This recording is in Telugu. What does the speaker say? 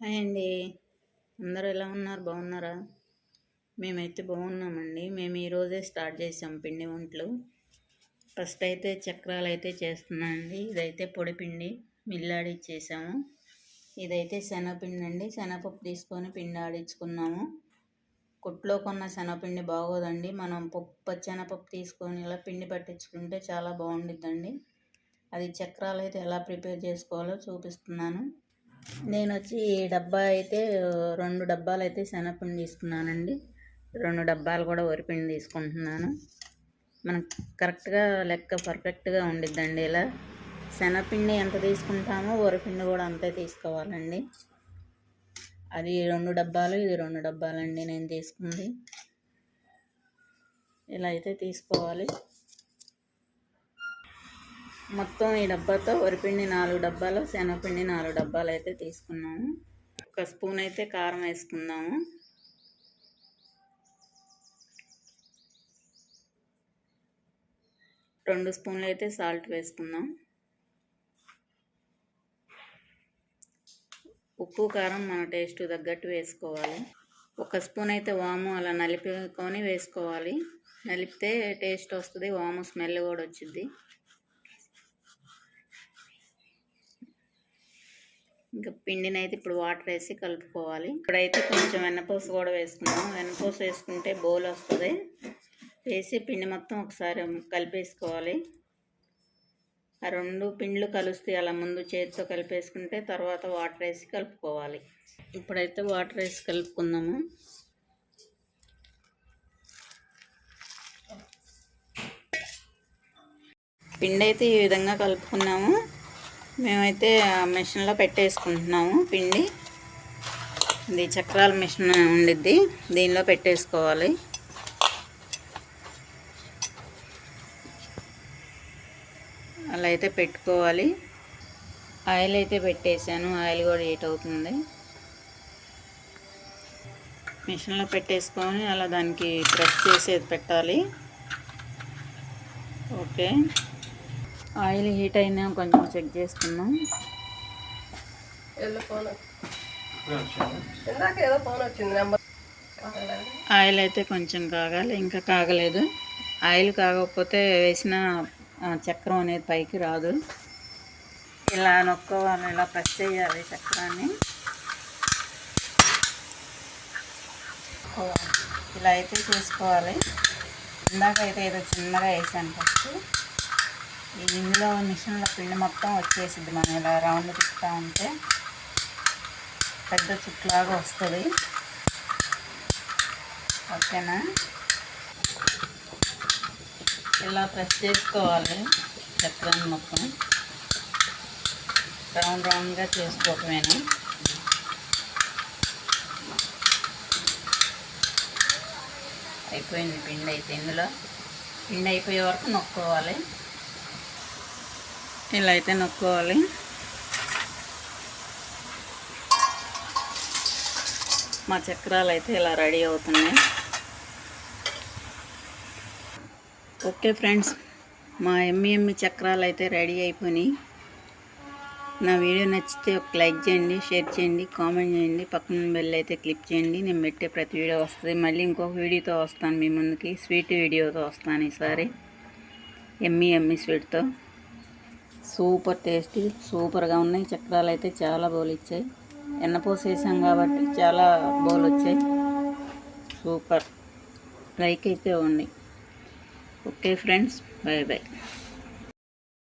హాయ్ అండి. అందరూ ఎలా ఉన్నారు? బాగున్నారా? మేమైతే బాగున్నామండి. మేము ఈరోజే స్టార్ట్ చేసాం పిండి వంటలు. ఫస్ట్ అయితే చక్రాలు అయితే చేస్తున్నానండి ఇదైతే పొడిపిండి మిల్లాడి చేసాము. ఇదైతే శనగపిండి అండి. శనగపప్పు తీసుకొని పిండి ఆడించుకున్నాము. కొట్లో కొన్న శనగపిండి బాగోదండి. మనం పప్పు పచ్చెనపప్పు తీసుకొని ఇలా పిండి పట్టించుకుంటే చాలా బాగుండిద్దండి. అది చక్రాలు అయితే ఎలా ప్రిపేర్ చేసుకోవాలో చూపిస్తున్నాను. నేను వచ్చి డబ్బా అయితే రెండు డబ్బాలు అయితే శనగపిండి తీసుకున్నానండి. రెండు డబ్బాలు కూడా వరిపిండి తీసుకుంటున్నాను. మనకు కరెక్ట్గా లెక్క పర్ఫెక్ట్గా ఉండిద్దండి ఇలా. శనగపిండి ఎంత తీసుకుంటామో వరిపిండి కూడా అంతే తీసుకోవాలండి. అది రెండు డబ్బాలు ఇది రెండు డబ్బాలండి నేను తీసుకుంది. ఇలా అయితే తీసుకోవాలి. మొత్తం ఈ డబ్బాతో వరిపిండి నాలుగు డబ్బాలు శనగపిండి నాలుగు డబ్బాలు అయితే తీసుకున్నాము. ఒక స్పూన్ అయితే కారం వేసుకుందాము. రెండు స్పూన్లు అయితే సాల్ట్ వేసుకుందాం. ఉప్పు కారం మన టేస్ట్ తగ్గట్టు వేసుకోవాలి. ఒక స్పూన్ అయితే వాము అలా నలిపుకొని వేసుకోవాలి. నలిపితే టేస్ట్ వస్తుంది వాము స్మెల్ కూడా వచ్చింది ఇంకా పిండిని అయితే ఇప్పుడు వాటర్ వేసి కలుపుకోవాలి. ఇప్పుడైతే కొంచెం వెన్నపూస కూడా వేసుకున్నాం వెన్నపూస వేసుకుంటే బౌల్ వస్తుంది. వేసి పిండి మొత్తం ఒకసారి కలిపేసుకోవాలి. ఆ రెండు పిండ్లు కలుస్తాయి అలా ముందు చేతితో కలిపేసుకుంటే తర్వాత వాటర్ వేసి కలుపుకోవాలి. ఇప్పుడైతే వాటర్ వేసి కలుపుకుందాము. పిండి అయితే ఈ విధంగా కలుపుకున్నాము. మేమైతే మిషన్లో పెట్టేసుకుంటున్నాము పిండి. ఇది చక్రాల మిషన్ ఉండిద్ది దీనిలో పెట్టేసుకోవాలి. అలా అయితే పెట్టుకోవాలి. ఆయిల్ అయితే పెట్టేశాను ఆయిల్ కూడా హీట్ అవుతుంది. మిషన్లో పెట్టేసుకొని అలా దానికి ప్రెస్ చేసేది పెట్టాలి. ఓకే. ఆయిల్ హీట్ అయినా కొంచెం చెక్ చేసుకుందాం. ఆయిల్ అయితే కొంచెం కాగాలి ఇంకా కాగలేదు. ఆయిల్ కాగకపోతే వేసిన చక్రం అనేది పైకి రాదు. ఇలా నొక్కోవాలి ఇలా ప్రెస్ చేయాలి చక్రాన్ని. ఇలా అయితే చేసుకోవాలి. ఇందాక అయితే ఏదో చిన్నగా వేసాను ఫస్ట్. ఇందులో మిషన్లో పిండి మొత్తం వచ్చేసింది మనం ఇలా రౌండ్ తిప్పుతూ ఉంటే పెద్ద చుట్లాగా వస్తుంది. ఓకేనా? ఇలా ప్రెస్ చేసుకోవాలి. చక్రాన్ని మొత్తం. రౌండ్ రౌండ్గా చేసుకోవటమేనా? అయిపోయింది. పిండి అయితే ఇందులో. పిండి అయిపోయే వరకు నొక్కోవాలి. ఇలా అయితే నొక్కోవాలి. మా చక్రాలు అయితే ఇలా రెడీ అవుతున్నాయి. ఓకే ఫ్రెండ్స్ మా ఎమ్మి ఎమ్మి చక్రాలు అయితే రెడీ అయిపోయినాయి. నా వీడియో నచ్చితే ఒక లైక్ చేయండి షేర్ చేయండి కామెంట్ చేయండి. పక్కన బెల్ అయితే క్లిక్ చేయండి. నేను పెట్టే ప్రతి వీడియో వస్తుంది. మళ్ళీ ఇంకొక వీడియోతో వస్తాను మీ ముందుకి. స్వీట్ వీడియోతో వస్తాను ఈసారి. ఎమ్మి ఎమ్మి స్వీట్తో. సూపర్ టేస్టీ సూపర్గా ఉన్నాయి. చక్రాలు అయితే చాలా బౌల్ ఇచ్చాయి. ఎన్నపోసి వేసాం కాబట్టి చాలా బౌల్ వచ్చాయి. సూపర్. లైక్ అయితే ఉన్నాయి. Okay friends. Bye bye